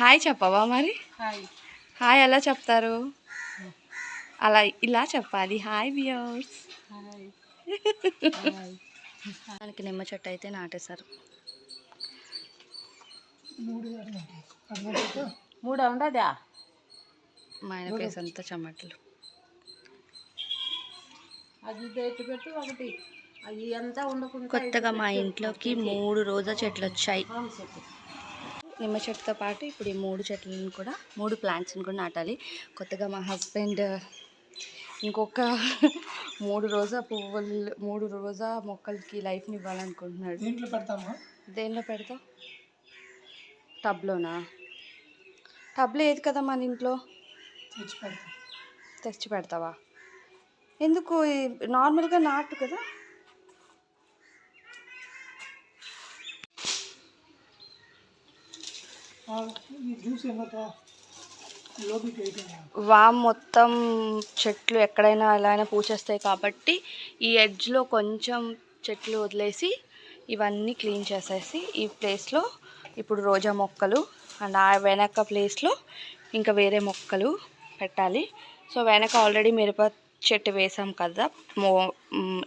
Hi చెప్పవా మరి? Hi. Hi ఎలా చెప్తారు? అలా ఇలా చెప్పాలి. Hi viewers hi. మనకి నిమ్మ చెట్టు అయితే నాటేశారు. మూడు ఉండదా? మా ఆయన ఫేస్ అంతా చెమటలు కొత్తగా మా ఇంట్లోకి మూడు రోజా చెట్లు వచ్చాయి నిమ్మ చెట్టుతో పాటు ఇప్పుడు ఈ మూడు చెట్లను కూడా మూడు ప్లాంట్స్ని కూడా నాటాలి. కొత్తగా మా హస్బెండ్ ఇంకొక మూడు రోజా పువ్వులు మూడు రోజా మొక్కలకి లైఫ్ని ఇవ్వాలనుకుంటున్నాడు. దీంట్లో పెడతామా? దేనిలో పెడతావు? టబ్లోనా? టబ్ లేదు కదా మన ఇంట్లో? తెచ్చి పెడతాం. తెచ్చి పెడతావా? ఎందుకు ఈ- నార్మల్గా నాటు కదా? వామ్ మొత్తం చెట్లు ఎక్కడైనా ఎలా అయినా పూచేస్తాయి కాబట్టి ఈ ఎడ్జ్లో కొంచెం చెట్లు వదిలేసి ఇవన్నీ క్లీన్ చేసేసి ఈ ప్లేస్లో ఇప్పుడు రోజా మొక్కలు అండ్ ఆ వెనక ప్లేస్లో ఇంకా వేరే మొక్కలు పెట్టాలి. సో వెనక ఆల్రెడీ మిరప చెట్టు వేసాం కదా. మో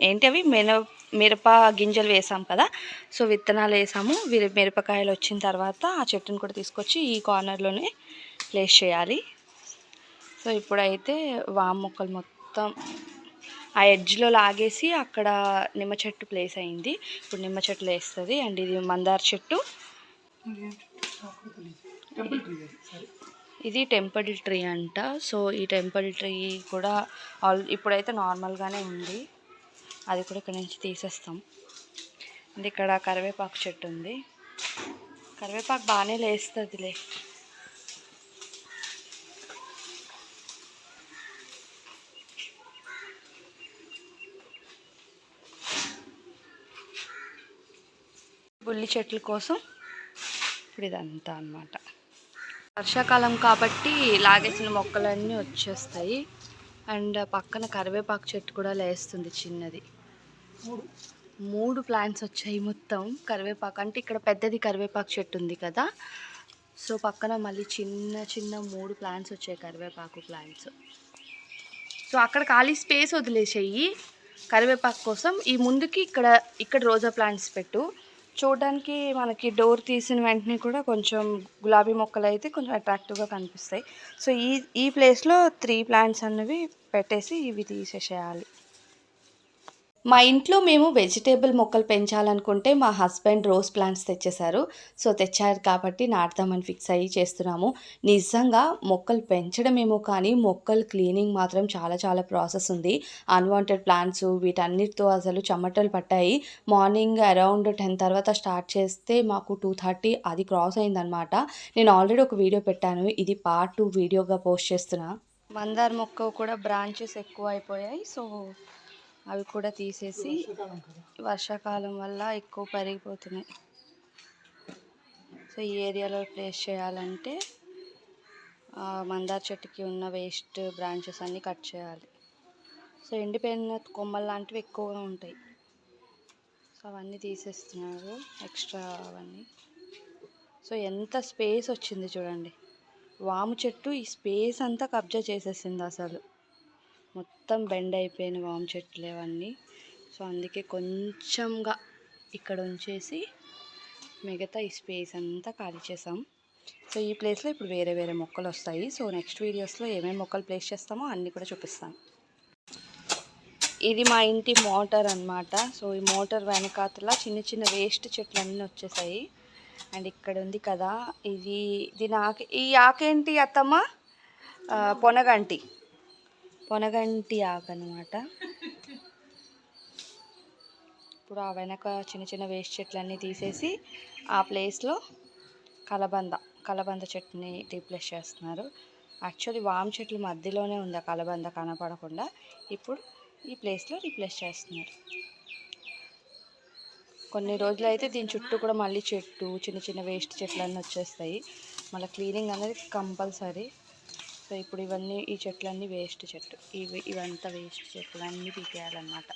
ఏంటి అవి? మినప మిరప గింజలు వేసాం కదా సో విత్తనాలు వేసాము. మిరపకాయలు వచ్చిన తర్వాత ఆ చెట్టును కూడా తీసుకొచ్చి ఈ కార్నర్లోనే ప్లేస్ చేయాలి. సో ఇప్పుడైతే వామ్ మొక్కలు మొత్తం ఆ ఎడ్జ్లో లాగేసి అక్కడ నిమ్మ చెట్టు ప్లేస్ అయింది. ఇప్పుడు నిమ్మ చెట్లు వేస్తుంది అండ్ ఇది మందార చెట్టు. ఇది టెంపుల్ ట్రీ అంట. సో ఈ టెంపుల్ ట్రీ కూడా ఆల్ ఇప్పుడైతే నార్మల్గానే ఉంది. అది కూడా ఇక్కడ నుంచి తీసేస్తాం. అండ్ ఇక్కడ కరివేపాకు చెట్టు ఉంది. కరివేపాకు బాగానే లేస్తుందిలే. బుల్లి చెట్ల కోసం ఇప్పుడు ఇదంతా అన్నమాట. వర్షాకాలం కాబట్టి లాగేసిన మొక్కలన్నీ వచ్చేస్తాయి. అండ్ పక్కన కరివేపాకు చెట్టు కూడా లేస్తుంది చిన్నది. మూడు? మూడు ప్లాంట్స్ వచ్చాయి మొత్తం కరివేపాకు. అంటే ఇక్కడ పెద్దది కరివేపాకు చెట్టు ఉంది కదా. సో పక్కన మళ్ళీ చిన్న చిన్న మూడు ప్లాంట్స్ వచ్చాయి కరివేపాకు ప్లాంట్స్. సో అక్కడ ఖాళీ స్పేస్ వదిలేసేయి. కరివేపాకు కోసం ఈ ముందుకి ఇక్కడ ఇక్కడ రోజా ప్లాంట్స్ పెట్టు. చూడడానికి మనకి డోర్ తీసిన వెంటనే కూడా కొంచెం గులాబీ మొక్కలు అయితే కొంచెం అట్రాక్టివ్గా కనిపిస్తాయి. సో ఈ ఈ ప్లేస్లో త్రీ ప్లాంట్స్ అన్నవి పెట్టేసి ఇవి తీసేసేయాలి. మా ఇంట్లో మేము వెజిటేబుల్ మొక్కలు పెంచాలనుకుంటే మా హస్బెండ్ రోజ్ ప్లాంట్స్ తెచ్చేశారు. సో తెచ్చారు కాబట్టి నాటుదామని ఫిక్స్ అయ్యి చేస్తున్నాము. నిజంగా మొక్కలు పెంచడమేమో కానీ మొక్కలు క్లీనింగ్ మాత్రం చాలా చాలా ప్రాసెస్ ఉంది. అన్వాంటెడ్ ప్లాంట్స్ వీటన్నిటితో అసలు చెమటలు పట్టాయి. మార్నింగ్ అరౌండ్ టెన్ తర్వాత స్టార్ట్ చేస్తే మాకు టూ థర్టీ అది క్రాస్ అయిందనమాట నేను ఆల్రెడీ ఒక వీడియో పెట్టాను. ఇది పార్ట్ టూ వీడియోగా పోస్ట్ చేస్తున్నా. మందార మొక్క కూడా బ్రాంచెస్ ఎక్కువ అయిపోయాయి. సో అవి కూడా తీసేసి వర్షాకాలం వల్ల ఎక్కువ పెరిగిపోతున్నాయి. సో ఈ ఏరియాలో ప్లేస్ చేయాలంటే మందార చెట్టుకి ఉన్న వేస్ట్ బ్రాంచెస్ అన్నీ కట్ చేయాలి. సో ఎండిపోయిన కొమ్మలు లాంటివి ఎక్కువగా ఉంటాయి. సో అవన్నీ తీసేస్తున్నారు ఎక్స్ట్రా అవన్నీ. సో ఎంత స్పేస్ వచ్చింది చూడండి. వాము చెట్టు ఈ స్పేస్ అంతా కబ్జా చేసేసింది అసలు. మొత్తం బెండ్ అయిపోయిన వామ్ చెట్లు ఇవన్నీ. సో అందుకే కొంచెంగా ఇక్కడ ఉంచేసి మిగతా ఈ స్పేస్ అంతా ఖాళీ చేసాం. సో ఈ ప్లేస్లో ఇప్పుడు వేరే వేరే మొక్కలు వస్తాయి. సో నెక్స్ట్ వీడియోస్లో ఏమేమి మొక్కలు ప్లేస్ చేస్తామో అన్నీ కూడా చూపిస్తాను ఇది మా ఇంటి మోటార్ అన్నమాట. సో ఈ మోటార్ వెనకాతల చిన్న చిన్న వేస్ట్ చెట్లు అన్నీ వచ్చేసాయి. అండ్ ఇక్కడ ఉంది కదా ఇది దీని ఆకు ఈ ఆకేంటి అత్తమ్మ? పొనగంటి. కొనగంటి ఆకు అనమాట ఇప్పుడు ఆ వెనక చిన్న చిన్న వేస్ట్ చెట్లన్నీ తీసేసి ఆ ప్లేస్లో కలబంద కలబంద చెట్టుని రీప్లేస్ చేస్తున్నారు. యాక్చువల్లీ వామ్ చెట్లు మధ్యలోనే ఉంది ఆ కలబంద కనపడకుండా. ఇప్పుడు ఈ ప్లేస్లో రీప్లేస్ చేస్తున్నారు. కొన్ని రోజులు అయితే దీని చుట్టూ కూడా మళ్ళీ చెట్టు చిన్న చిన్న వేస్ట్ చెట్లు అన్నీ వచ్చేస్తాయి. మళ్ళీ క్లీనింగ్ అనేది కంపల్సరీ. సో ఇప్పుడు ఇవన్నీ ఈ చెట్లన్నీ వేస్ట్ చెట్టు. ఇవి ఇవంతా వేస్ట్ చెట్లు. అన్నీ పీకేయాలన్నమాట.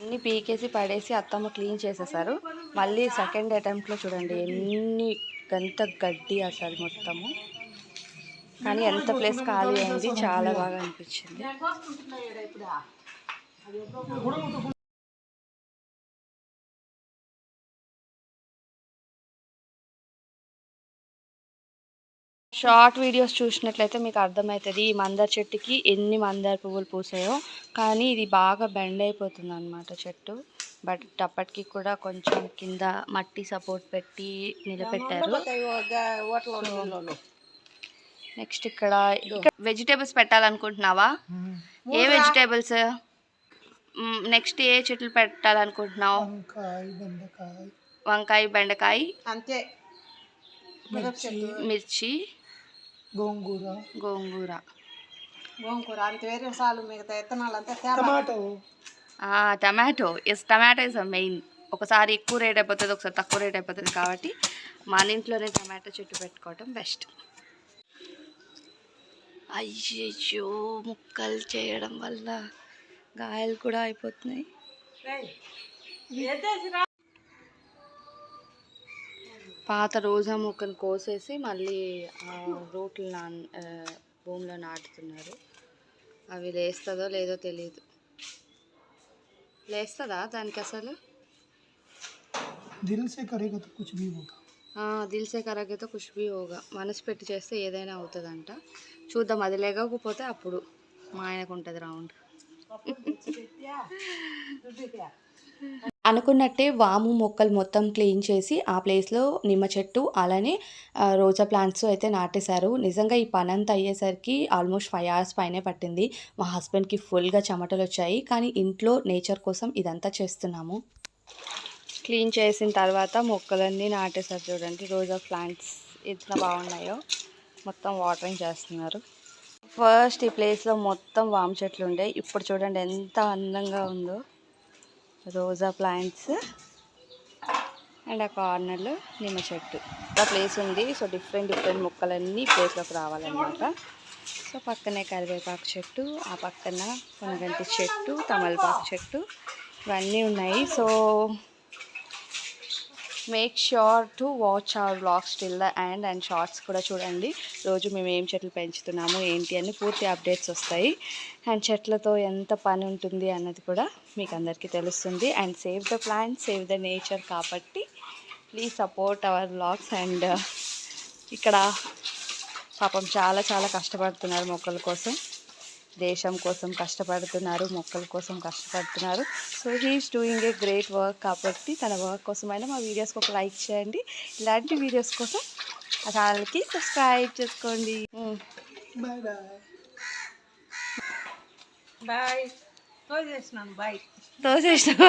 అన్నీ పీకేసి పడేసి అత్తమ్మ క్లీన్ చేసేసారు. మళ్ళీ సెకండ్ అటెంప్ట్లో చూడండి ఎన్ని గంత గడ్డి అసలు మొత్తము. కానీ ఎంత ప్లేస్ ఖాళీ అయింది చాలా బాగా అనిపించింది. షార్ట్ వీడియోస్ చూసినట్లయితే మీకు అర్థమవుతుంది ఈ మందార చెట్టుకి ఎన్ని మందార పువ్వులు పూసాయో. కానీ ఇది బాగా బెండ్ అయిపోతుంది అనమాట చెట్టు. బట్ అప్పటికి కూడా కొంచెం కింద మట్టి సపోర్ట్ పెట్టి నిలబెట్టారు. నెక్స్ట్ ఇక్కడ వెజిటేబుల్స్ పెట్టాలనుకుంటున్నావా? ఏ వెజిటేబుల్స్? నెక్స్ట్ ఏ చెట్లు పెట్టాలనుకుంటున్నావు? వంకాయ బెండకాయ. వంకాయ బెండకాయ. అంతే. మిర్చి. గోంగూర. గోంగూర. గోంకూర అంత వేరే సాలు మిగతా విత్తనాలు అంతా tomato. Tomato. Yes tomato is main ఒకసారి ఎక్కువ రేట్ అయిపోతుంది ఒకసారి తక్కువ రేట్ అయిపోతుంది కాబట్టి మన ఇంట్లోనే టమాటో చెట్టు పెట్టుకోవటం బెస్ట్ అయ్యో ముక్కలు చేయడం వల్ల గాయాలు కూడా అయిపోతున్నాయి. పాత రోజా మొక్కను కోసేసి మళ్ళీ ఆ రోట్లు నా భూమిలో నాటుతున్నారు. అవి లేస్తుందో లేదో తెలియదు లేస్తుందా దానికి అసలు? దిల్ సే కరేగా తో కుచ్ భీ హోగా. దిల్సే హోగా. మనసు పెట్టి చేస్తే ఏదైనా అవుతుందంట. చూద్దాం అది లేకపోతే అప్పుడు మా ఆయనకు ఉంటుంది రౌండ్ అనుకున్నట్టే వాము మొక్కలు మొత్తం క్లీన్ చేసి ఆ ప్లేస్లో నిమ్మ చెట్టు అలానే రోజా ప్లాంట్స్ అయితే నాటేశారు. నిజంగా ఈ పని అంతా అయ్యేసరికి ఆల్మోస్ట్ ఫైవ్ అవర్స్ పైనే పట్టింది. మా హస్బెండ్కి ఫుల్గా చెమటలు వచ్చాయి. కానీ ఇంట్లో నేచర్ కోసం ఇదంతా చేస్తున్నాము. క్లీన్ చేసిన తర్వాత మొక్కలన్నీ నాటేశారు చూడండి. రోజా ప్లాంట్స్ ఎంత బాగున్నాయో. మొత్తం వాటరింగ్ చేస్తున్నారు. ఫస్ట్ ఈ ప్లేస్లో మొత్తం వామ చెట్లు ఉండే. ఇప్పుడు చూడండి ఎంత అందంగా ఉందో. రోజా ప్లాంట్స్ అండ్ ఆ కార్నర్లో నిమ్మ చెట్టు. ఒక ప్లేస్ ఉంది. సో డిఫరెంట్ డిఫరెంట్ మొక్కలన్నీ ప్లేస్లోకి రావాలన్నమాట. సో పక్కనే కరివేపాకు చెట్టు ఆ పక్కన కొనగంటి చెట్టు తమలపాకు చెట్టు ఇవన్నీ ఉన్నాయి. So make sure to watch our vlogs till the and and shorts కూడా చూడండి. రోజు మేము ఏం చెట్లు పెంచుతున్నాము ఏంటి అని పూర్తి అప్డేట్స్ వస్తాయి. అండ్ చెట్లతో ఎంత పని ఉంటుంది అన్నది కూడా మీకు అందరికీ తెలుస్తుంది. And save the plant save the nature కాబట్టి please support our vlogs and ఇక్కడ పాపం చాలా చాలా కష్టపడుతున్నారు మొక్కల కోసం. దేశం కోసం కష్టపడుతున్నారు మొక్కల కోసం కష్టపడుతున్నారు. So he is doing a great work కాబట్టి తన వర్క్ కోసమైనా మా వీడియోస్కి ఒక లైక్ చేయండి. ఇలాంటి వీడియోస్ కోసం ఆ ఛానల్కి సబ్స్క్రైబ్ చేసుకోండి. బాయ్ బాయ్ బాయ్ రోజు చేసినాను బాయ్ తోసేసిన